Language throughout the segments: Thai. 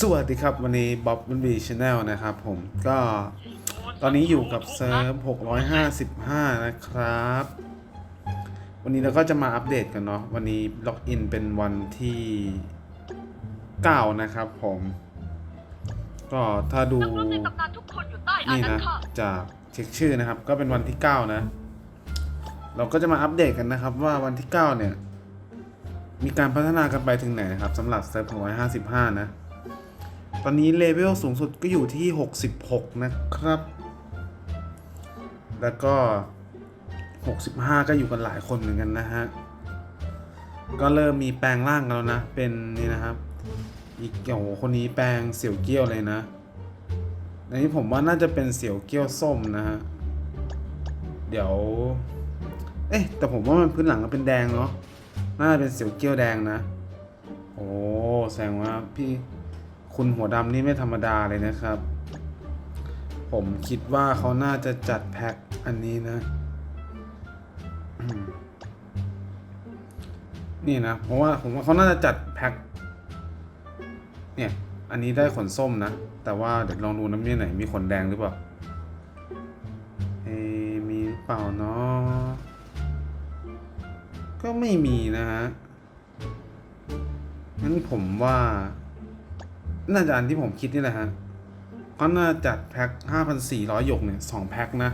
สวัสดีครับ วันนี้บ๊อบบันบีชาแนลนะครับผมก็ตอนนี้อยู่กับเซิร์ฟ655 นะครับ วันนี้เราก็จะมาอัปเดตกันเนาะวันนี้ล็อกอินเป็นวันที่ 9 นะครับผม ก็ถ้าดูนักรบในตำนานทุกคนอยู่ใต้อานี่นันนะทะจากเช็คชื่อนะครับ ก็เป็นวันที่ 9 นะ เราก็จะมาอัปเดตกันนะครับว่าวันที่ 9 เนี่ย มีการพัฒนากันไปถึงไหนนะครับสำหรับเซิร์ฟ655 นะ ตอนนี้เลเวลสูงสุดก็อยู่ที่ 66 นะครับ แล้วก็ 65 ก็อยู่กันหลายคนเหมือนกันนะฮะ ก็เริ่มมีแปลงร่างกันแล้วนะ เป็นนี่นะครับ อีกโอ้โหคนนี้แปลงเสี่ยวเกี้ยวเลยนะ อันนี้ผมว่าน่าจะเป็นเสี่ยวเกี้ยวส้มนะฮะ เดี๋ยว เอ๊ะ แต่ผมว่ามันพื้นหลังก็เป็นแดงเนาะ น่าจะเป็นเสี่ยวเกี้ยวแดงนะ โอ้ แสดงว่าพี่ คุณหัวดำนี่ไม่ธรรมดาเลยนะครับ ผมคิดว่าเขาน่าจะจัดแพ็คอันนี้นะ นี่นะ เพราะว่าผมว่าเขาน่าจะจัดแพ็คเนี่ย อันนี้ได้ขนส้มนะ แต่ว่าเดี๋ยวลองดูน้ำเนี่ยไหน มีขนแดงหรือเปล่าเอมีเปล่าเนาะก็ไม่มีนะฮะงั้นผมว่า น่าจะอันที่ผมคิดนี่แหละฮะเขาน่าจัดแพ็ค5,400 หยกเนี่ยสองแพ็คนะ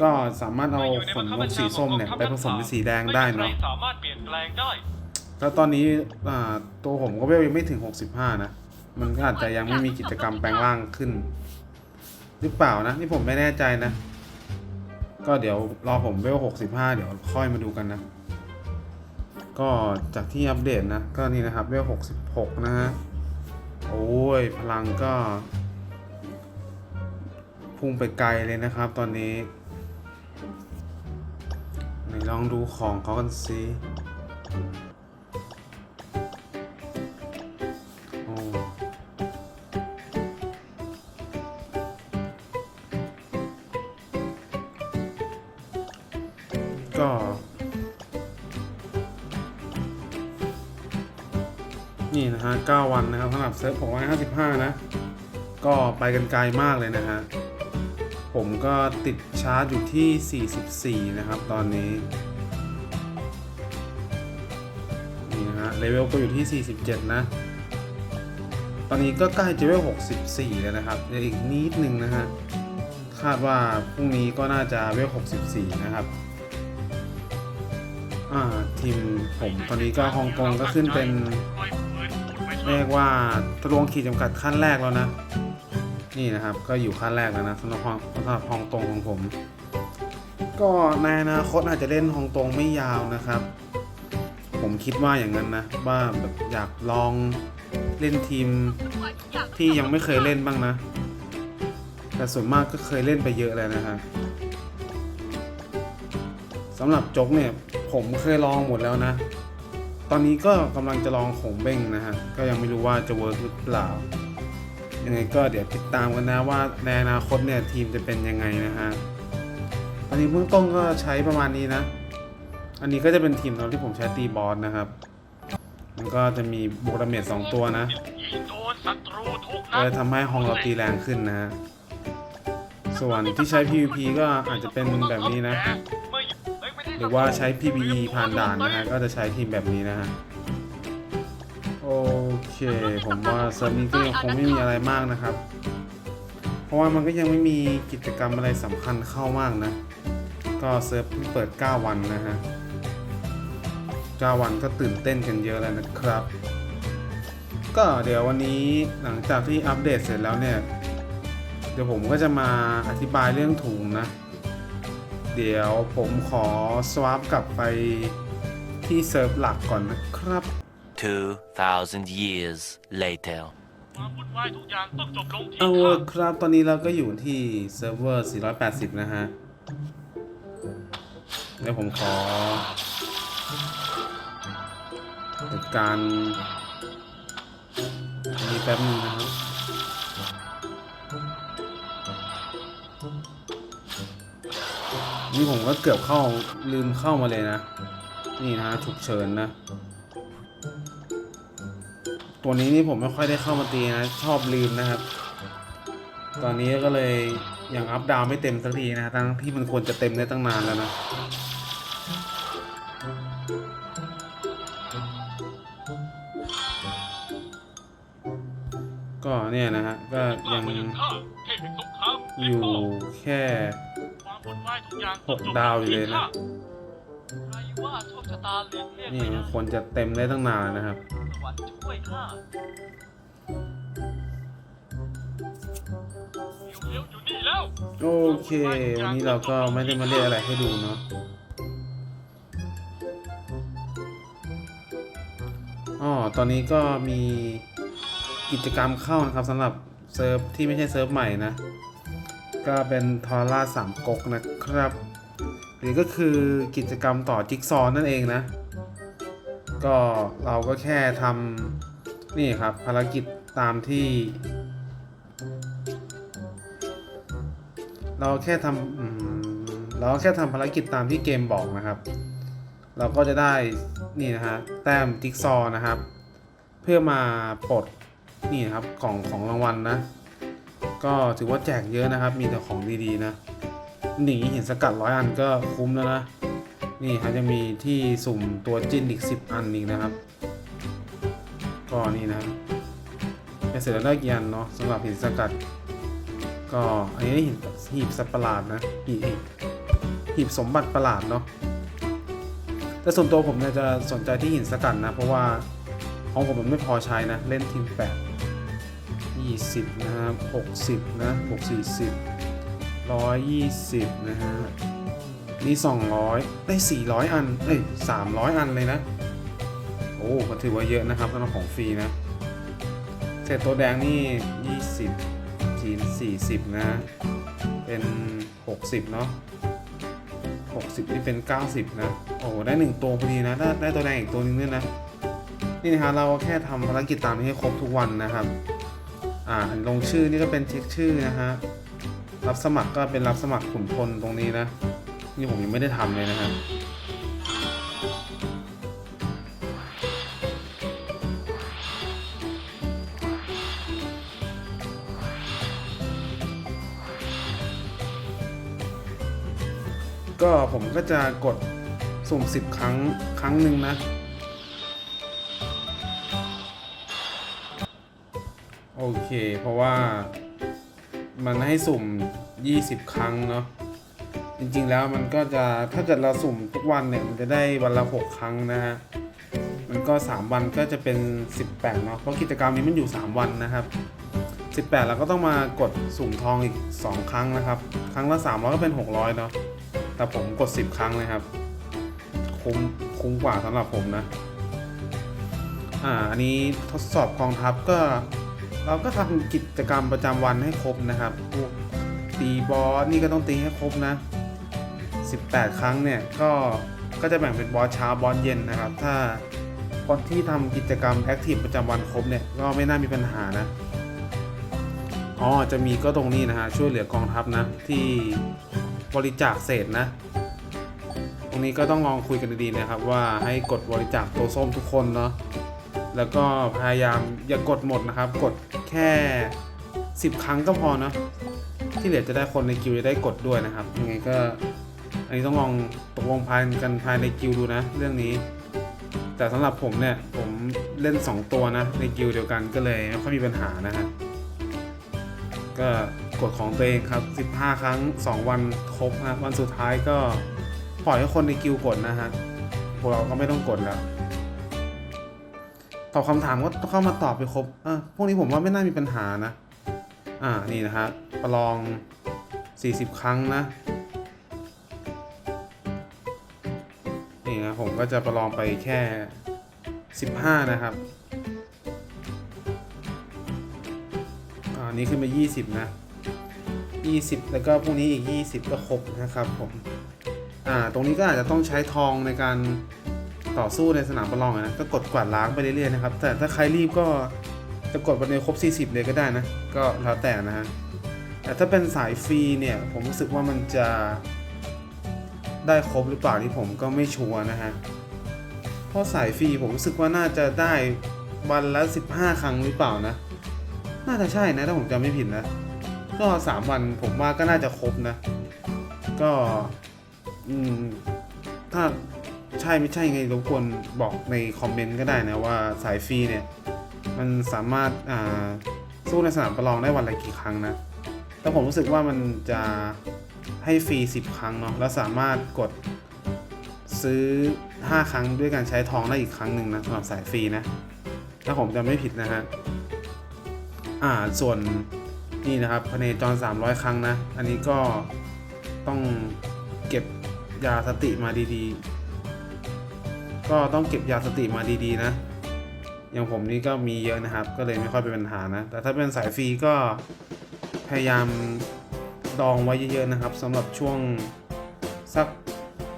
ก็สามารถเอาขนนกสีส้มเนี่ยไปผสมเป็นสีแดงได้เนาะม่มีใครสามารถเปลี่ยนแปลงได้ แล้วตอนนี้อ่าตัวผมก็เวลยังไม่ถึง 65 นะ มันก็อาจจะยังไม่มีกิจกรรมแปลงร่างขึ้น หรือเปล่านะ นี่ผมไม่แน่ใจนะ ก็เดี๋ยวรอผมเวล 65 เดี๋ยวค่อยมาดูกันนะ ก็จากที่อัปเดตนะ ก็นี่นะครับเวล 66 นะฮะ โอ้ย พลังก็ พุ่งไปไกลเลยนะครับตอนนี้ไหนลองดูของเขากันสิ เซิร์ฟ655 นะ ก็ไปกันไกลมากเลยนะฮะ ผมก็ติดชาร์จอยู่ที่ 44 นะครับตอนนี้ นี่นะฮะ เลเวลก็อยู่ที่ 47 นะ ตอนนี้ก็ใกล้จะเลเวล64 แล้วนะครับเหลืออีกนิดนึงนะฮะ คาดว่าพรุ่งนี้ก็น่าจะเวล64 นะครับอ่าทีมผมตอนนี้ก็ฮองกงก็ขึ้นเป็น เรียกว่าทะลวงขีดจำกัดขั้นแรกแล้วนะ นี่นะครับก็อยู่ขั้นแรกแล้วนะสำหรับฮองสำหรับฮองตงของผม ก็ในอนาคตอาจจะเล่นฮองตรงไม่ยาวนะครับ ผมคิดว่าอย่างนั้นนะว่าแบบอยากลองเล่นทีมที่ยังไม่เคยเล่นบ้างนะ แต่ส่วนมากก็เคยเล่นไปเยอะแล้วนะฮะสำหรับจกเนี่ยผมเคยลองหมดแล้วนะ ตอนนี้ก็กำลังจะลองโขงเบ้งนะฮะ ก็ยังไม่รู้ว่าจะเวิร์กหรือเปล่า ยังไงก็เดี๋ยวติดตามกันนะว่าในอนาคตเนี่ยทีมจะเป็นยังไงนะฮะ อันนี้เบื้องต้นก็ใช้ประมาณนี้นะ อันนี้ก็จะเป็นทีมเราที่ผมใช้ตีบอสนะครับ มันก็จะมีบวกดาเมจสองตัวนะก็จะทำให้ฮองเราตีแรงขึ้นนะฮะ ส่วนที่ใช้ PVP ก็อาจจะเป็นแบบนี้นะ หรือว่าใช้ PVE ผ่านด่านนะฮะ ก็จะใช้ทีมแบบนี้นะฮะ โอเค ผมว่าเซิร์ฟนี้ก็ยังคงไม่มีอะไรมากนะครับ เพราะว่ามันก็ยังไม่มีกิจกรรมอะไรสำคัญเข้ามากนะ ก็เซิร์ฟเพิ่งเปิด 9 วันนะฮะ 9 วันก็ตื่นเต้นกันเยอะแล้วนะครับ ก็เดี๋ยววันนี้หลังจากที่อัปเดตเสร็จแล้วเนี่ย เดี๋ยวผมก็จะมาอธิบายเรื่องถุงนะ เดี๋ยวผมขอสวาปกลับไปที่เซิร์ฟหลักก่อนนะครับ 2,000 years later. ความวุ่นวายทุกอย่างต้องจบลงที่เอาข้าละครับตอนนี้เราก็อยู่ที่เซิร์ฟเวอร์ 480 นะฮะ เดี๋ยวผมขอจัดการอันนี้แป๊บนึงนะครับ นี่ผมก็เกือบเข้าลืมเข้ามาเลยนะ นี่นะฉุกเฉินนะ ตัวนี้นี่ผมไม่ค่อยได้เข้ามาตีนะ ชอบลืมนะครับ ตอนนี้ก็เลยยังอัพดาวไม่เต็มสักทีนะทั้งที่มันควรจะเต็มได้ตั้งนานแล้วนะก็เนี่ยนะฮะก็ยังอยู่แค่ ค่ความวุ่นวายทุกอย่างหกดาวอยู่เลยนะ ใครว่าโชคชะตาเลี้ยงเทพนี่ไม่มัได้นควรจะเต็มได้ตั้งนานแล้วนะครับ สวรรค์ช่วยข้าเร็วๆอยู่นี่แล้ว โอเค วันนี้เราก็ไม่ได้มาเรียกอะไรให้ดูเนาะอ๋อตอนนี้ก็มีกิจกรรมเข้านะครับสำหรับเซิร์ฟที่ไม่ใช่เซิร์ฟใหม่นะ ก็เป็นทอร่าสามก๊กนะครับหรือก็คือกิจกรรมต่อจิ๊กซอว์นั่นเองนะ ก็เราก็แค่ทำนี่ครับภารกิจตามที่ เราแค่ทำเราแค่ทำภารกิจตามที่เกมบอกนะครับ เราก็จะได้นี่นะฮะแต้มจิ๊กซอนะครับ เพื่อมาปลดนี่นะครับกล่องของรางวัลนะ ก็ถือว่าแจกเยอะนะครับ มีแต่ของดีๆนะหนีเห็นสกัดร้อยอันก็คุ้มแล้วนะ นี่ครับจะมีที่สุ่มตัวจิ้นอีก 10 อันอีกนะครับ ก็นี่นะครับไปเสร็จแล้วได้กี่อันเนาะสำหรับหินสกัด ก็อันนี้หีบหีบสัตว์ประหลาดนะหีบหีบสมบัติประหลาดเนาะแต่ส่วนตัวผมเนี่ยจะสนใจที่หินสกัดนะ เพราะว่าของผมมันไม่พอใช้นะ เล่นทีมแปด ยี่สิบนะครับหกสิบนะหกสี่สิบร้อยยี่สิบนะฮะ นี่สองร้อยได้สี่ร้อยอัน เอ้ยสามร้อยอันเลยนะ โอ้ก็ถือว่าเยอะนะครับสำหรับของฟรีนะ เศษตัวแดงนี่ยี่สิบจีน40 นะ เป็น 60 เนาะ60 นี่เป็น 90 นะ โอ้โหได้ 1 ตัวพอดีนะ ได้ได้ตัวแดงอีกตัวหนึงด้วยนะ นี่นะฮะเราแค่ทำภารกิจตามนี้ให้ครบทุกวันนะครับ อ่าลงชื่อนี่ก็เป็นเช็คชื่อนะฮะรับสมัครก็เป็นรับสมัครขุนพลตรงนี้นะ นี่ผมยังไม่ได้ทำเลยนะฮะก็ผมก็จะกดสุ่ม10 ครั้งครั้งหนึ่งนะ โอเค เพราะว่ามันให้สุ่ม 20 ครั้งเนาะจริงๆแล้วมันก็จะถ้าเกิดเราสุ่มทุกวันเนี่ยมันจะได้วันละ 6 ครั้งนะฮะมันก็ 3 วันก็จะเป็น 18เนาะเพราะกิจกรรมนี้มันอยู่ 3 วันนะครับ 18เราก็ต้องมากดสุ่มทองอีก 2 ครั้งนะครับ ครั้งละ300ก็เป็น 600เนาะแต่ผมกด 10 ครั้งเลยครับ คุ้มคุ้มกว่าสำหรับผมนะอ่าอันนี้ทดสอบกองทัพก็ เราก็ทำกิจกรรมประจำวันให้ครบนะครับพวกตีบอสนี่ก็ต้องตีให้ครบนะ 18 ครั้งเนี่ยก็ก็จะแบ่งเป็นบอสเช้าบอสเย็นนะครับ ถ้าคนที่ทำกิจกรรมแอคทีฟประจำวันครบเนี่ยก็ไม่น่ามีปัญหานะอ๋อจะมีก็ตรงนี้นะฮะช่วยเหลือกองทัพนะที่บริจาคเศษนะ ตรงนี้ก็ต้องลองคุยกันดีๆนะครับ ว่าให้กดบริจาคตัวส้มทุกคนเนาะ แล้วก็พยายามอย่ากดหมดนะครับ กดแค่ 10 ครั้งก็พอเนาะที่เหลือจะได้คนในกิวจะได้กดด้วยนะครับยังไงก็อันนี้ต้องลองตกลงภายกันภายในกิวดูนะ เรื่องนี้ แต่สำหรับผมเนี่ยผมเล่น 2 ตัวนะ ในกิวเดียวกันก็เลยไม่ค่อยมีปัญหานะฮะก็กดของตัวเองครับ 15 ครั้ง 2 วันครบนะวันสุดท้ายก็ปล่อยให้คนในกิวกดนะฮะพวกเราก็ไม่ต้องกดแล้ว ตอบคำถามก็เข้ามาตอบไปครบเออพวกนี้ผมว่าไม่น่ามีปัญหานะ อ่า นี่นะฮะประลอง 40 ครั้งนะ นี่นะผมก็จะประลองไปแค่ 15 นะครับ อ่า นี้ขึ้นมา 20 นะ 20 แล้วก็พวกนี้อีก 20 ก็ครบนะครับผม อ่า ตรงนี้ก็อาจจะต้องใช้ทองในการ ต่อสู้ในสนามประลองอะนะก็กดกวาดล้างไปเรื่อยๆนะครับ แต่ถ้าใครรีบก็จะกดวันในครบ 40 เลยก็ได้นะ ก็แล้วแต่นะฮะแต่ถ้าเป็นสายฟรีเนี่ย ผมรู้สึกว่ามันจะได้ครบหรือเปล่าที่ผมก็ไม่ชัวร์นะฮะ เพราะสายฟรีผมรู้สึกว่าน่าจะได้วันละ 15 ครั้งหรือเปล่านะ น่าจะใช่นะถ้าผมจำไม่ผิดนะ ก็ 3 วันผมว่าก็น่าจะครบนะ ก็ อืม ถ้า ใช่ไม่ใช่ไงรบกวนบอกในคอมเมนต์ก็ได้นะว่าสายฟรีเนี่ย มันสามารถอ่าสู้ในสนามประลองได้วันละกี่ครั้งนะแต่ผมรู้สึกว่ามันจะให้ฟรี 10 ครั้งเนาะแล้วสามารถกดซื้อ 5 ครั้งด้วยการใช้ทองได้อีกครั้งหนึ่งนะสำหรับสายฟรีนะถ้าผมจำไม่ผิดนะฮะอ่าส่วนนี่นะครับพเนจร 300 ครั้งนะ อันนี้ก็ต้องเก็บยาสติมาดีๆ ก็ต้องเก็บยาสติมาดีๆนะ อย่างผมนี่ก็มีเยอะนะครับ ก็เลยไม่ค่อยเป็นปัญหานะ แต่ถ้าเป็นสายฟรีก็พยายามดองไว้เยอะๆนะครับสำหรับช่วงสัก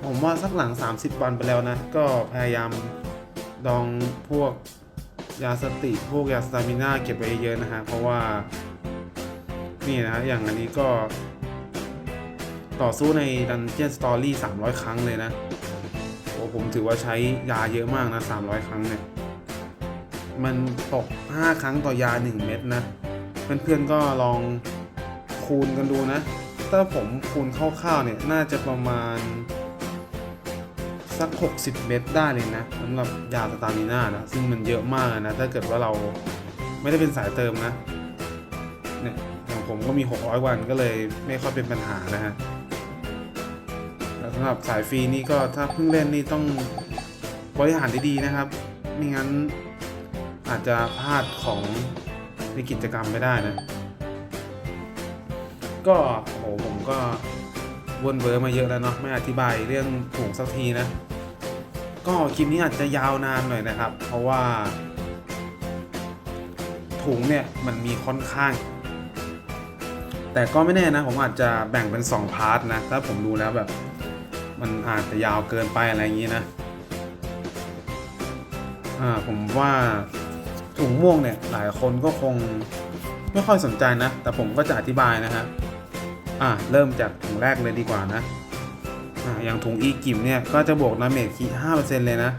ผมว่าสักหลัง 30 วันไปแล้วนะ ก็พยายามดองพวกยาสติพวกยาสตามิน่าเก็บไว้เยอะๆนะฮะเพราะว่านี่นะฮะอย่างอันนี้ก็ ต่อสู้ใน Dungeon Story 300 ครั้งเลยนะ ผมถือว่าใช้ยาเยอะมากนะ300 ครั้งเนี่ย มันตก 5 ครั้งต่อยา 1 เม็ดนะ เพื่อนๆก็ลองคูณกันดูนะ ถ้าผมคูณคร่าวๆเนี่ย น่าจะประมาณ สัก 60 เม็ดได้เลยนะสำหรับยาสตามิน่านะ ซึ่งมันเยอะมากนะ ถ้าเกิดว่าเราไม่ได้เป็นสายเติมนะ เนี่ย อย่างผมก็มี 600 วันก็เลยไม่ค่อยเป็นปัญหานะฮะ สำหรับสายฟรีนี่ก็ถ้าเพิ่งเล่นนี่ต้องบริหารดีๆนะครับ ไม่งั้นอาจจะพลาดของในกิจกรรมไม่ได้นะ ก็โหผมก็วนเวอร์มาเยอะแล้วเนาะไม่อธิบายเรื่องถุงสักทีนะ ก็คลิปนี้อาจจะยาวนานหน่อยนะครับ เพราะว่า ถุงเนี่ยมันมีค่อนข้าง แต่ก็ไม่แน่นะ ผมอาจจะแบ่งเป็น 2 พาร์ทนะ ถ้าผมดูแล้วแบบ มันอาจจะยาวเกินไปอะไรอย่างนี้นะอ่าผมว่าถุงม่วงเนี่ยหลายคนก็คงไม่ค่อยสนใจนะ แต่ผมก็จะอธิบายนะฮะอ่าเริ่มจากถุงแรกเลยดีกว่านะอ่าอย่างถุงอีกิมเนี่ยก็จะบวกดาเมจคี5%เปอร์เซ็นต์เลยนะ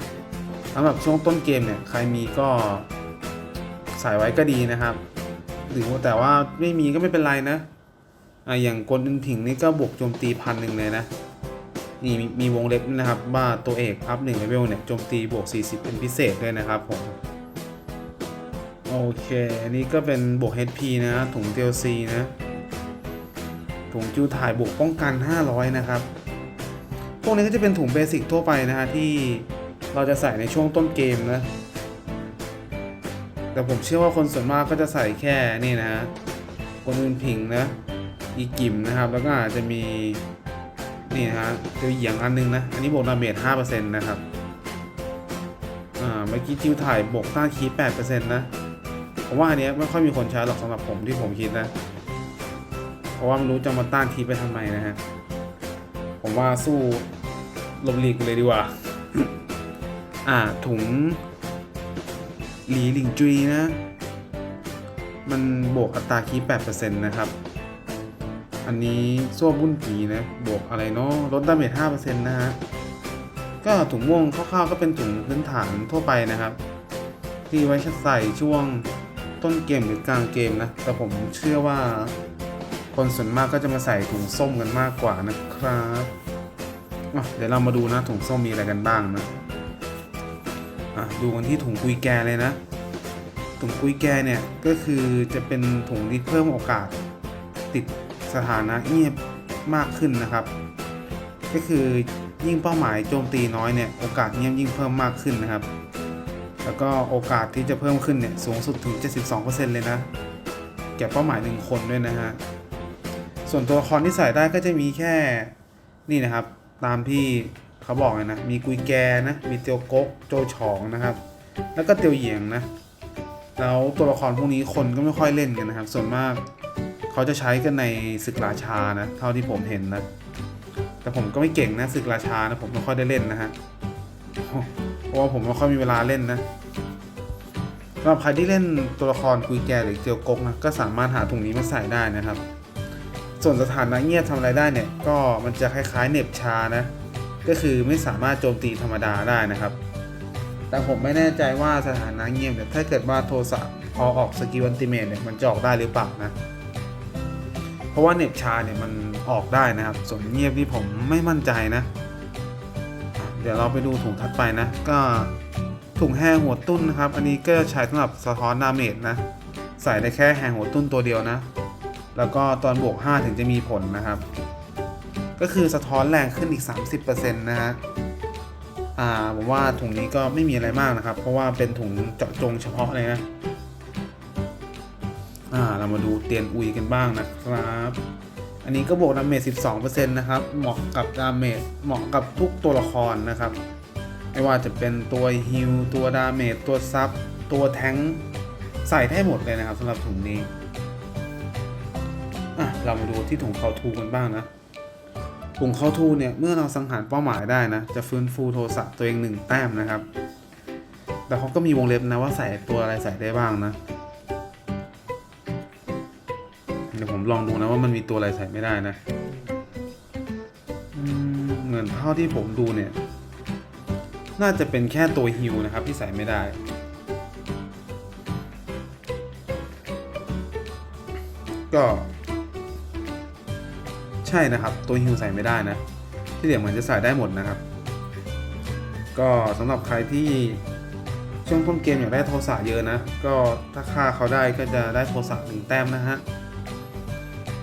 สำหรับช่วงต้นเกมเนี่ยใครมีก็ใส่ไว้ก็ดีนะครับหรือแต่ว่าไม่มีก็ไม่เป็นไรนะอ่าอย่างกลอึนผิงนี่ก็บวกโจมตีพันหนึ่งเลยนะ นี่มีวงเล็บนะครับว่าตัวเอกอัพหนึ่งเลเวลเนี่ยโจมตีบวก 40 เป็นพิเศษด้วยนะครับผมโอเค อันนี้ก็เป็นบวก HP นะ ถุง DLC นะ ถุงจิวถ่ายบวกป้องกัน 500 นะครับ พวกนี้ก็จะเป็นถุงเบสิกทั่วไปนะฮะที่เราจะใส่ในช่วงต้นเกมนะ แต่ผมเชื่อว่าคนส่วนมากก็จะใส่แค่นี่นะฮะคนอื่นผิงนะ อีกิมนะครับ แล้วก็อาจจะมี นี่ฮะเจอเหยียงอันนึงนะ อันนี้บวกดาเมจ5%นะครับ อ่า เมื่อกี้จิวถ่ายบวกต้านคี8%นะผมว่าอันนี้ไม่ค่อยมีคนใช้หรอกสำหรับผมที่ผมคิดนะ เพราะว่าไม่รู้จะมาต้านทีไปทำไมนะฮะ ผมว่าสู้ลมลีกเลยดีกว่า อ่า ถุงหลีหลิงจุยนะ มันบวกอัตราคีย์8%นะครับ อันนี้ซ่วบุ้นกีนะ บวกอะไรเนาะลดดาเมจ5%นะฮะ ก็ถุงม่วงคร่าวๆก็เป็นถุงพื้นฐานทั่วไปนะครับ ที่ไว้ใส่ช่วงต้นเกมหรือกลางเกมนะ แต่ผมเชื่อว่า คนส่วนมากก็จะมาใส่ถุงส้มกันมากกว่านะครับเดี๋ยวเรามาดูนะถุงส้มมีอะไรกันบ้างนะะดูกันที่ถุงกุยแกเลยนะ ถุงกุยแกเนี่ยก็คือจะเป็นถุงที่เพิ่มโอกาสติด สถานะเงียบมากขึ้นนะครับ ก็คือยิ่งเป้าหมายโจมตีน้อยเนี่ยโอกาสเงียบยิ่งเพิ่มมากขึ้นนะครับ แล้วก็โอกาสที่จะเพิ่มขึ้นเนี่ยสูงสุดถึง 72%เลยนะแก่เป้าหมายหนึ่งคนด้วยนะฮะส่วนตัวละครที่ใส่ได้ก็จะมีแค่นี่นะครับ ตามที่เขาบอกเลยนะ มีกุยแกนะมีเตียวก๊กโจฉองนะครับ แล้วก็เตียวเหยียงนะแล้วตัวละครพวกนี้คนก็ไม่ค่อยเล่นกันนะครับ ส่วนมาก เขาจะใช้กันในศึกราชานะ เท่าที่ผมเห็นนะ แต่ผมก็ไม่เก่งนะศึกราชานะผมไม่ค่อยได้เล่นนะฮะเพราะว่าผมไม่ค่อยมีเวลาเล่นนะสำหรับใครที่เล่นตัวละครกุยแกหรือเตียวกกนะก็สามารถหาถุงนี้มาใส่ได้นะครับ ส่วนสถานะเงียบทำอะไรได้เนี่ย ก็มันจะคล้ายๆเน็บชานะ ก็คือไม่สามารถโจมตีธรรมดาได้นะครับ แต่ผมไม่แน่ใจว่าสถานะเงียบเนี่ยถ้าเกิดว่าโทรศัพท์พอออกสกิลอันติเมตเนี่ยมันจะออกได้หรือเปล่านะ เพราะว่าเน็ตชาเนี่ยมันออกได้นะครับ ส่วนเงียบที่ผมไม่มั่นใจนะ เดี๋ยวเราไปดูถุงถัดไปนะ ก็ถุงแห้งหัวตุ้นนะครับ อันนี้ก็ใช้สำหรับสะท้อนดาเมจนะ ใส่ได้แค่แห้งหัวตุ้นตัวเดียวนะ แล้วก็ตอนบวก 5 ถึงจะมีผลนะครับ ก็คือสะท้อนแรงขึ้นอีก 30%นะฮะอ่าผมว่าถุงนี้ก็ไม่มีอะไรมากนะครับ เพราะว่าเป็นถุงเจาะจงเฉพาะเลยนะ อ่าเรามาดูเตียนอุยกันบ้างนะครับ อันนี้ก็บวกดาเมจ12%นะครับ เหมาะกับดาเมจเหมาะกับทุกตัวละครนะครับ ไม่ว่าจะเป็นตัวฮิลตัวดาเมจตัวซับตัวแทงใส่ได้หมดเลยนะครับสำหรับถุงนี้อะเรามาดูที่ถุงเขาทูกันบ้างนะถุงเขาทูเนี่ยเมื่อเราสังหารเป้าหมายได้นะ จะฟื้นฟูโทสะตัวเองหนึ่งแต้มนะครับ แต่เขาก็มีวงเล็บนะว่าใส่ตัวอะไรใส่ได้บ้างนะ ลองดูนะว่ามันมีตัวอะไรใส่ไม่ได้นะเหมือนเท่าที่ผมดูเนี่ย น่าจะเป็นแค่ตัวฮิวนะครับที่ใส่ไม่ได้ ก็ใช่นะครับ ตัวฮิวใส่ไม่ได้นะ ที่เหลือเหมือนจะใส่ได้หมดนะครับ ก็สำหรับใครที่ช่วงต้นเกมอยากได้โทสะเยอะนะ ก็ถ้าฆ่าเขาได้ก็จะได้โทสะหนึ่งแต้มนะฮะ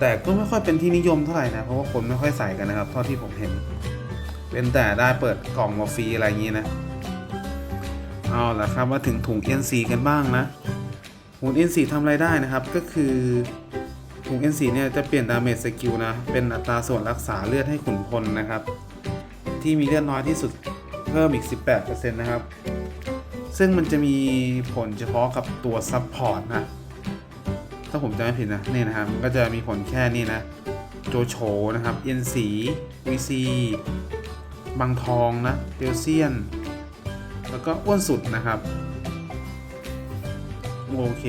แต่ก็ไม่ค่อยเป็นที่นิยมเท่าไหร่นะ เพราะว่าคนไม่ค่อยใส่กันนะครับ เท่าที่ผมเห็น เป็นแต่ได้เปิดกล่องมาฟรีอะไรอย่างนี้นะ เอาละครับมาถึงถุง NC กันบ้างนะถุง NC ทำอะไรได้นะครับ ก็คือถุง NC เนี่ยจะเปลี่ยนดาเมจสกิลนะ เป็นอัตราส่วนรักษาเลือดให้ขุนพลนะครับ ที่มีเลือดน้อยที่สุดเพิ่มอีก 18%นะครับ ซึ่งมันจะมีผลเฉพาะกับตัวซับพอร์ตนะ ถ้าผมจำไม่ผิดนะนี่นะครับมันก็จะมีผลแค่นี้นะ โจโฉนะครับ เอ็นสีวีซีบางทองนะเดลเซียน แล้วก็อ้วนสุดนะครับ โอเค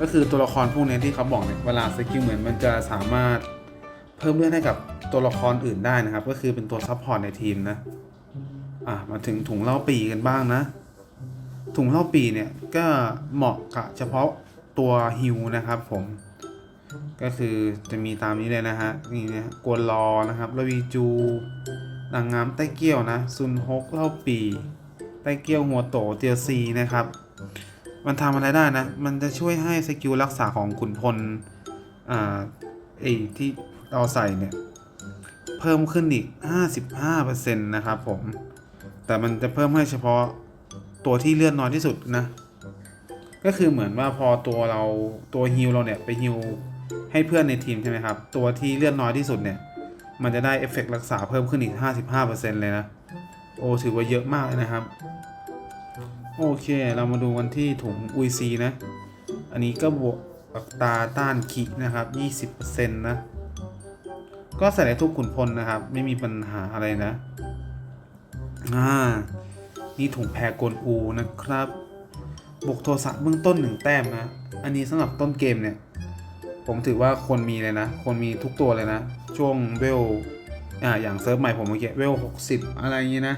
ก็คือตัวละครพวกนี้ที่เขาบอกเนี่ยเวลาสกิลเหมือนมันจะสามารถเพิ่มเลือดให้กับตัวละครอื่นได้นะครับ ก็คือเป็นตัวซัพพอร์ตในทีมนะ อะ มาถึงถุงเล่าปีกันบ้างนะ ถุงเล่าปีเนี่ยก็เหมาะกับเฉพาะตัวฮิวนะครับผม ก็คือจะมีตามนี้เลยนะฮะนี่นะกวนรอนะครับลวีจูนางงามใต้เกี้ยวนะซุนฮกเล่าปีใต้เกี้ยวหัวโตเตียวซีนะครับ มันทำอะไรได้นะ มันจะช่วยให้สกิลรักษาของขุนพลอ่าไอที่เราใส่เนี่ยเพิ่มขึ้นอีก 55%นะครับผม แต่มันจะเพิ่มให้เฉพาะ ตัวที่เลือดน้อยที่สุดนะ ก็คือเหมือนว่าพอตัวเราตัวฮิลเราเนี่ยไปฮิลให้เพื่อนในทีมใช่ไหมครับ ตัวที่เลือดน้อยที่สุดเนี่ย มันจะได้เอฟเฟกต์รักษาเพิ่มขึ้นอีก 55%เลยนะ โอ้ถือว่าเยอะมากเลยนะครับ โอเค เรามาดูกันที่ถุงอุยซีนะ อันนี้ก็บวกอัตราต้านขีนะครับ 20%นะ ก็ใส่ได้ทุกขุนพลนะครับ ไม่มีปัญหาอะไรนะ อ่า นี่ถุงแพรกลอูนะครับ บวกโทสะเบื้องต้นหนึ่งแต้มนะ อันนี้สำหรับต้นเกมเนี่ย ผมถือว่าคนมีเลยนะ คนมีทุกตัวเลยนะ ช่วงเวลอ่าอย่างเซิร์ฟใหม่ผมเมื่อกี้เวล60อะไรอย่างนี้นะ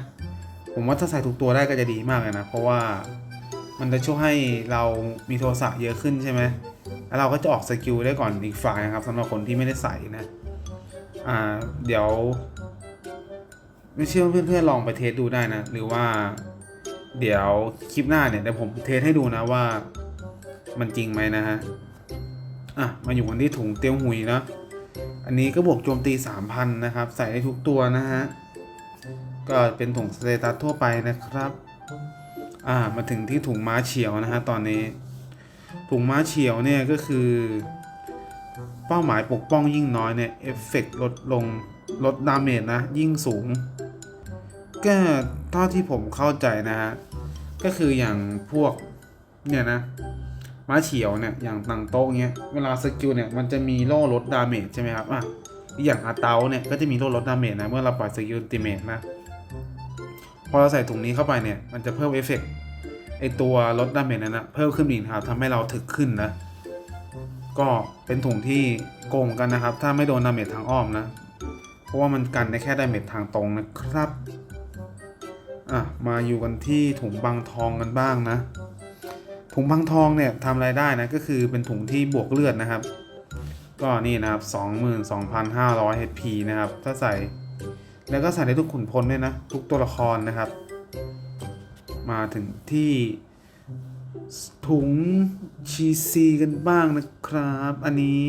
ผมว่าถ้าใส่ทุกตัวได้ก็จะดีมากเลยนะ เพราะว่ามันจะช่วยให้เรามีโทสะเยอะขึ้นใช่ไหมแล้วเราก็จะออกสกิลได้ก่อนอีกฝ่ายนะครับสำหรับคนที่ไม่ได้ใส่นะ อ่า เดี๋ยว ไม่เชื่อเพื่อนๆลองไปเทสดูได้นะ หรือว่า เดี๋ยวคลิปหน้าเนี่ยเดี๋ยวผมเทสให้ดูนะว่ามันจริงไหมนะฮะ อะ มาอยู่กันที่ถุงเตียวหุยนะ อันนี้ก็บวกโจมตี 3,000 นะครับ ใส่ได้ทุกตัวนะฮะ ก็เป็นถุงสเตตัสทั่วไปนะครับ อ่า มาถึงที่ถุงม้าเฉียวนะฮะตอนนี้ ถุงม้าเฉียวเนี่ยก็คือ เป้าหมายปกป้องยิ่งน้อยเนี่ย เอฟเฟกลดลงลดดาเมจนะ ยิ่งสูง ก็เท่าที่ผมเข้าใจนะฮะ ก็คืออย่างพวกเนี่ยนะม้าเฉียวเนี่ยอย่างตังโต๊ะเงี้ยเวลาสกิลเนี่ยมันจะมีโล่ลดดาเมจใช่ไหมครับอะอย่างอาเตาเนี่ยก็จะมีโล่ลดดาเมจนะเมื่อเราปล่อยสกิลติเมจนะพอเราใส่ถุงนี้เข้าไปเนี่ยมันจะเพิ่มเอฟเฟกต์ไอตัวลดดาเมจนั้นนะเพิ่มขึ้นอีกนครับทำให้เราถึกขึ้นนะก็เป็นถุงที่โกงกันนะครับ ถ้าไม่โดนดาเมจทางอ้อมนะ เพราะว่ามันกันได้แค่ดาเมจทางตรงนะครับ อะมาอยู่กันที่ถุงบางทองกันบ้างนะ ถุงบางทองเนี่ยทำอะไรได้นะก็คือเป็นถุงที่บวกเลือดนะครับ ก็นี่นะครับ 22,500 HP นะครับ ถ้าใส่แล้วก็ใส่ได้ทุกขุนพลด้วยนะ ทุกตัวละครนะครับ มาถึงที่ถุงชีซีกันบ้างนะครับ อันนี้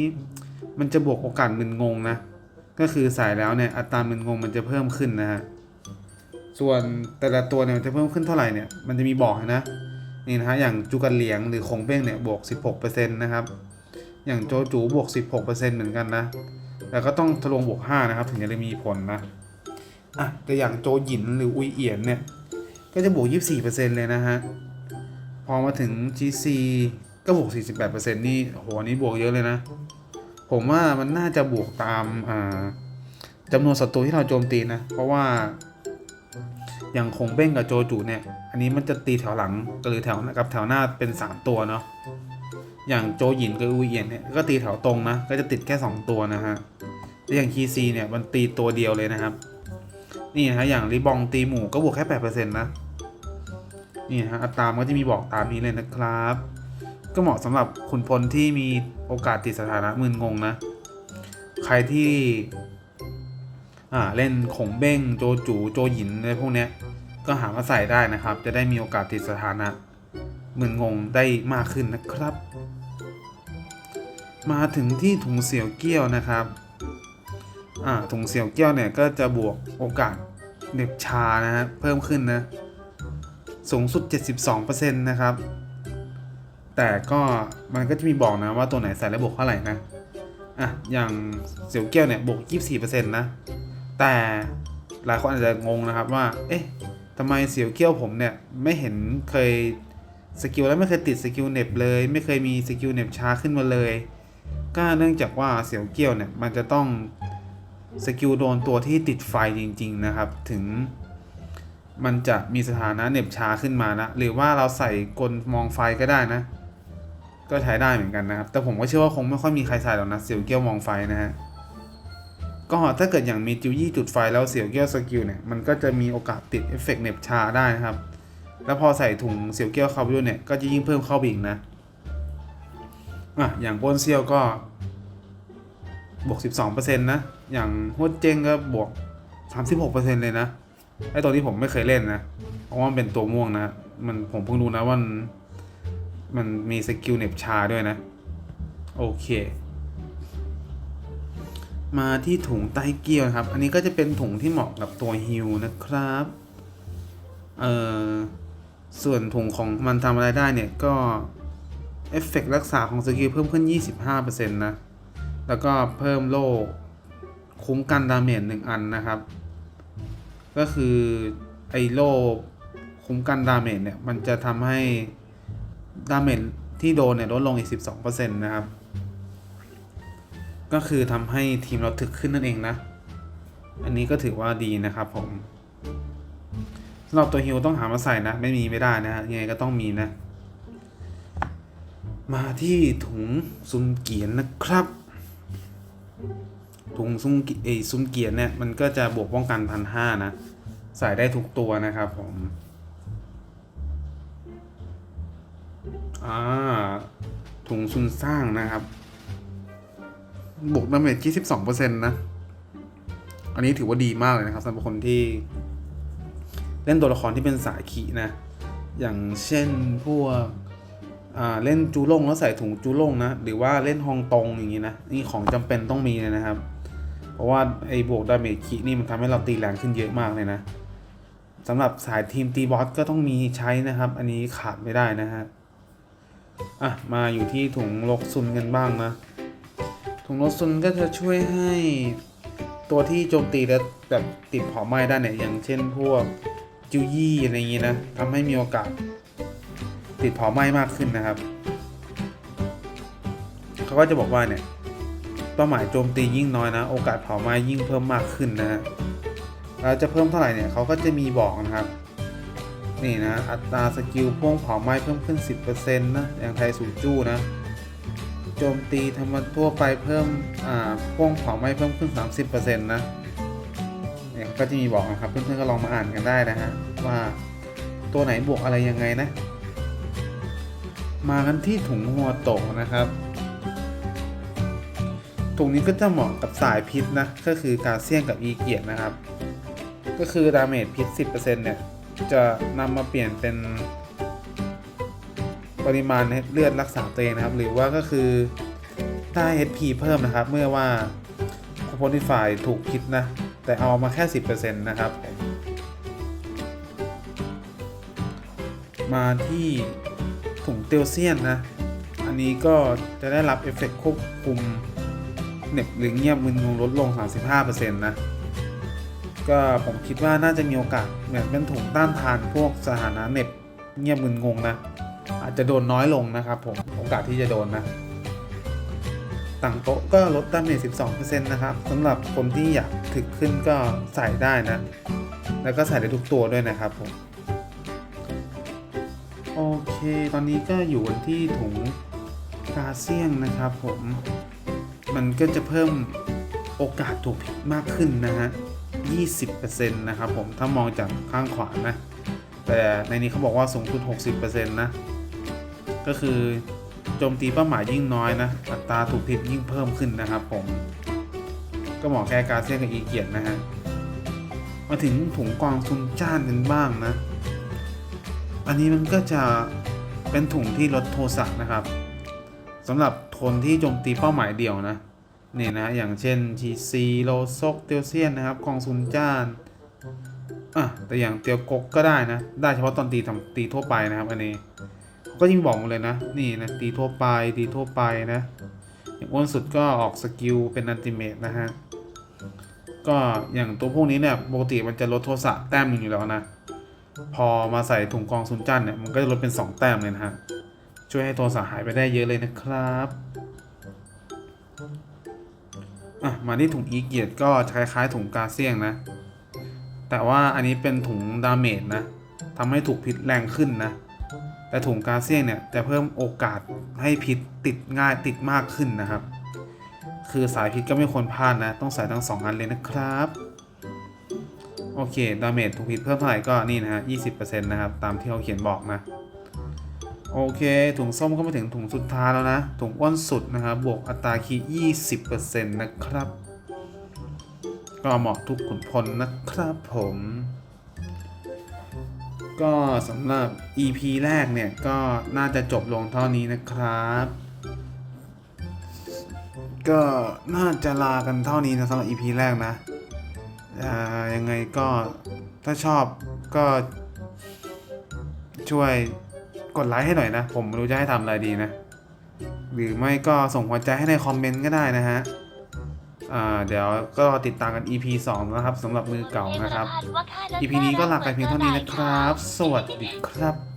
มันจะบวกโอกาสมึนงงนะ ก็คือใส่แล้วเนี่ยอัตรามึนงงมันจะเพิ่มขึ้นนะฮะ ส่วนแต่ละตัวเนี่ยจะเพิ่มขึ้นเท่าไหร่เนี่ยมันจะมีบอกนะนี่นะฮะอย่างจูกันเหลียงหรือคงเป้งเนี่ยบวก 16%นะครับอย่างโจจูบวก 16%เหมือนกันนะแล้วก็ต้องทะลวงบวก 5 นะครับ ถึงจะได้มีผลนะอะแต่อย่างโจหยินหรืออุยเอียนเนี่ยก็จะบวก 24%เลยนะฮะพอมาถึง GC ก็บวก 48%นี่โหอันนี้บวกเยอะเลยนะ ผมว่ามันน่าจะบวกตามอ่าจำนวนศัตรูที่เราโจมตีนะ เพราะว่า อย่างคงเบ้งกับโจจูเนี่ย อันนี้มันจะตีแถวหลังหรือแถวกับแถวหน้าเป็น 3 ตัวเนาะ อย่างโจหยินกับอูเอียนเนี่ยก็ตีแถวตรงนะ ก็จะติดแค่ 2 ตัวนะฮะแต่อย่างคีซีเนี่ยมันตีตัวเดียวเลยนะครับ นี่นะฮะอย่างริบองตีหมู่ก็บวกแค่8%นะ นี่นะฮะอัตรามก็จะมีบอกตามนี้เลยนะครับ ก็เหมาะสำหรับขุนพลที่มีโอกาสติดสถานะมึนงงนะ ใครที่ อ่าเล่นขงเบ้งโจจูโจหยินอะไรพวกเนี้ยก็หามาใส่ได้นะครับ จะได้มีโอกาสติดสถานะมึนงงได้มากขึ้นนะครับ มาถึงที่ถุงเสี่ยวเกี้ยวนะครับอ่าถุงเสี่ยวเกี้ยวเนี่ยก็จะบวกโอกาสเหน็บชานะฮะเพิ่มขึ้นนะสูงสุด 72%นะครับ แต่ก็มันก็จะมีบอกนะว่าตัวไหนใส่แล้วบวกเท่าไหร่นะอะอย่างเสี่ยวเกี้ยวเนี่ยบวก 24%นะ แต่หลายคนอาจจะงงนะครับว่า เอ๊ะทำไมเสี่ยวเกี้ยวผมเนี่ย ไม่เห็นเคยสกิลแล้วไม่เคยติดสกิลเน็บเลย ไม่เคยมีสกิลเน็บช้าขึ้นมาเลย ก็เนื่องจากว่าเสี่ยวเกี้ยวเนี่ย มันจะต้องสกิลโดนตัวที่ติดไฟจริง ๆ นะครับ ถึง มันจะมีสถานะเน็บช้าขึ้นมานะ หรือว่าเราใส่กลมองไฟก็ได้นะ ก็ใช้ได้เหมือนกันนะครับ แต่ผมก็เชื่อว่าคงไม่ค่อยมีใครใส่หรอกนะเสี่ยวเกี้ยวมองไฟนะฮะ ก็ถ้าเกิดอย่างมีจิวยี่จุดไฟแล้วเสี่ยวเกี้ยวสกิลเนี่ยมันก็จะมีโอกาสติดเอฟเฟกต์เหน็บชาได้นะครับ แล้วพอใส่ถุงเสี่ยวเกี้ยวเข้าไปด้วยเนี่ยก็จะยิ่งเพิ่มเข้าไปอีกนะอะอย่างโกนเซียวก็บวก 12%นะ อย่างฮวดเจงก็บวก 36%เลยนะ ไอตัวที่ผมไม่เคยเล่นนะ เพราะว่ามันเป็นตัวม่วงนะ มันผมเพิ่งรู้นะว่ามัน มันมีสกิลเหน็บชาด้วยนะ โอเค มาที่ถุงใต้เกียวครับ อันนี้ก็จะเป็นถุงที่เหมาะกับตัวฮิวนะครับ เอ่อ ส่วนถุงของมันทำอะไรได้เนี่ยก็ เอฟเฟกต์รักษาของสกิลเพิ่มขึ้น 25%นะ แล้วก็เพิ่มโล่คุ้มกันดาเมจหนึ่งอันนะครับ ก็คือไอโล่คุ้มกันดาเมจเนี่ย มันจะทำให้ดาเมจที่โดนเนี่ยลดลงอีก 12%นะครับ ก็คือทำให้ทีมเราถึกขึ้นนั่นเองนะ อันนี้ก็ถือว่าดีนะครับผมสำหรับตัวฮิวต้องหามาใส่นะ ไม่มีไม่ได้นะฮะยังไงก็ต้องมีนะ มาที่ถุงซุนเกียนนะครับ ถุงซุนเอซุนเกียนเนี่ยมันก็จะบวกป้องกันพันห้านะ ใส่ได้ทุกตัวนะครับผมอ่าถุงซุนสร้างนะครับ บวกดาเมจที่สิบสองเปอร์เซ็นต์นะ อันนี้ถือว่าดีมากเลยนะครับสำหรับคนที่เล่นตัวละครที่เป็นสายขีนะ อย่างเช่นพวกเล่นจูล่งแล้วใส่ถุงจูล่งนะ หรือว่าเล่นฮองตงอย่างนี้นะ นี่ของจำเป็นต้องมีเลยนะครับ เพราะว่าไอ้บวกดาเมจขีนี่มันทำให้เราตีแรงขึ้นเยอะมากเลยนะสำหรับสายทีมตีบอสก็ต้องมีใช้นะครับ อันนี้ขาดไม่ได้นะฮะ อะ มาอยู่ที่ถุงลกซุนกันบ้างนะ ถุงลกซุนก็จะช่วยให้ตัวที่โจมตีแล้วแบบติดเผาไหม้ได้เนี่ยอย่างเช่นพวกจิวยี่อะไรอย่างงี้นะทำให้มีโอกาสติดเผาไหม้มากขึ้นนะครับ เขาก็จะบอกว่าเนี่ยเป้าหมายโจมตียิ่งน้อยนะ โอกาสเผาไหม้ยิ่งเพิ่มมากขึ้นนะฮะแล้วจะเพิ่มเท่าไหร่เนี่ยเขาก็จะมีบอกนะครับนี่นะอัตราสกิลพ่วงเผาไหม้เพิ่มขึ้น 10%นะอย่างไทยสูจู้นะ จมตีธรรมดาทั่วไปเพิ่มอ่าพ่วงเผาไหม้เพิ่มขึ้น 30%นะเนี่ยก็จะมีบอกนะครับเพื่อนๆก็ลองมาอ่านกันได้นะฮะว่าตัวไหนบวกอะไรยังไงนะ มากันที่ถุงหัวโตะนะครับถุงนี้ก็จะเหมาะกับสายพิษนะก็คือกาเสี่ยงกับอีเกียนะครับ ก็คือดาเมจพิษ 10%เนี่ยจะนำมาเปลี่ยนเป็น ปริมาณเลือดรักษาตัวเองนะครับ หรือว่าก็คือได้ HP เพิ่มนะครับ เมื่อว่าโพลิฟายถูกพิษนะ แต่เอามาแค่ 10%นะครับ มาที่ถุงเตียวเซียนนะ อันนี้ก็จะได้รับเอฟเฟกต์ควบคุมเหน็บหรือเงียบมึนงงลดลง 35%นะ ก็ผมคิดว่าน่าจะมีโอกาสเหมือนเป็นถุงต้านทานพวกสถานะเหน็บเงียบมึนงงนะ อาจจะโดนน้อยลงนะครับผมโอกาสที่จะโดนนะต่างโต๊ะก็ลดดาเมจ12%นะครับสำหรับคนที่อยากถึกขึ้นก็ใส่ได้นะ แล้วก็ใส่ได้ทุกตัวด้วยนะครับผม โอเค ตอนนี้ก็อยู่กันที่ถุงกาเซียงนะครับผม มันก็จะเพิ่มโอกาสถูกผิดมากขึ้นนะฮะ 20%นะครับผม ถ้ามองจากข้างขวานะ แต่ในนี้เขาบอกว่าสูงสุด 60%นะ ก็คือโจมตีเป้าหมายยิ่งน้อยนะ อัตราถูกผิดยิ่งเพิ่มขึ้นนะครับผม ก็เหมาะแค่กาเซียนกับอีเกียรตินะฮะ มาถึงถุงกองซุนจ้านกันบ้างนะ อันนี้มันก็จะเป็นถุงที่ลดโทสะนะครับสำหรับคนที่โจมตีเป้าหมายเดียวนะเนี่ยนะอย่างเช่นทีซีโลซกเตียวเซียนนะครับกองซุนจ้านอะแต่อย่างเตียวกกก็ได้นะ ได้เฉพาะตอนตีทำตีทั่วไปนะครับอันนี้ ก็ยิ่งบอกเลยนะ นี่นะตีทั่วไปตีทั่วไปนะ อย่างอ้วนสุดก็ออกสกิลเป็นอันติเมตนะฮะ ก็อย่างตัวพวกนี้เนี่ยปกติมันจะลดโทสะแต้มหนึ่งอยู่แล้วนะ พอมาใส่ถุงกองซุนจันเนี่ยมันก็จะลดเป็น 2 แต้มเลยนะฮะ ช่วยให้ตัวสาหายไปได้เยอะเลยนะครับอะมาที่ถุงอีเกียรติก็คล้ายๆถุงกาเซียงนะ แต่ว่าอันนี้เป็นถุงดาเมจนะทำให้ถูกพิษแรงขึ้นนะ แต่ถุงกาเซียงเนี่ยจะเพิ่มโอกาสให้พิษติดง่ายติดมากขึ้นนะครับ คือสายพิษก็ไม่ควรพลาดนะ ต้องใส่ทั้งสองอันเลยนะครับ โอเค ดาเมจถูกผิดเพิ่มเท่าไหร่ก็นี่นะฮะ20%นะครับ ตามที่เขาเขียนบอกนะ โอเคถุงส้มก็มาถึงถุงสุดท้ายแล้วนะ ถุงอ้วนสุดนะครับ บวกอัตราคีย์20%นะครับ ก็เหมาะทุกขุนพลนะครับผม ก็สำหรับ EP แรกเนี่ย ก็น่าจะจบลงเท่านี้นะครับ ก็น่าจะลากันเท่านี้นะสำหรับ EP แรกนะยังไงก็ถ้าชอบก็ช่วยกดไลค์ให้หน่อยนะ ผมไม่รู้จะให้ทำอะไรดีนะ หรือไม่ก็ส่งหัวใจให้ในคอมเมนต์ก็ได้นะฮะ เดี๋ยวก็รอติดตามกัน EP 2 นะครับสำหรับมือเก่านะครับ EP นี้ก็ลาไปเพียงเท่านี้นะครับ สวัสดีครับ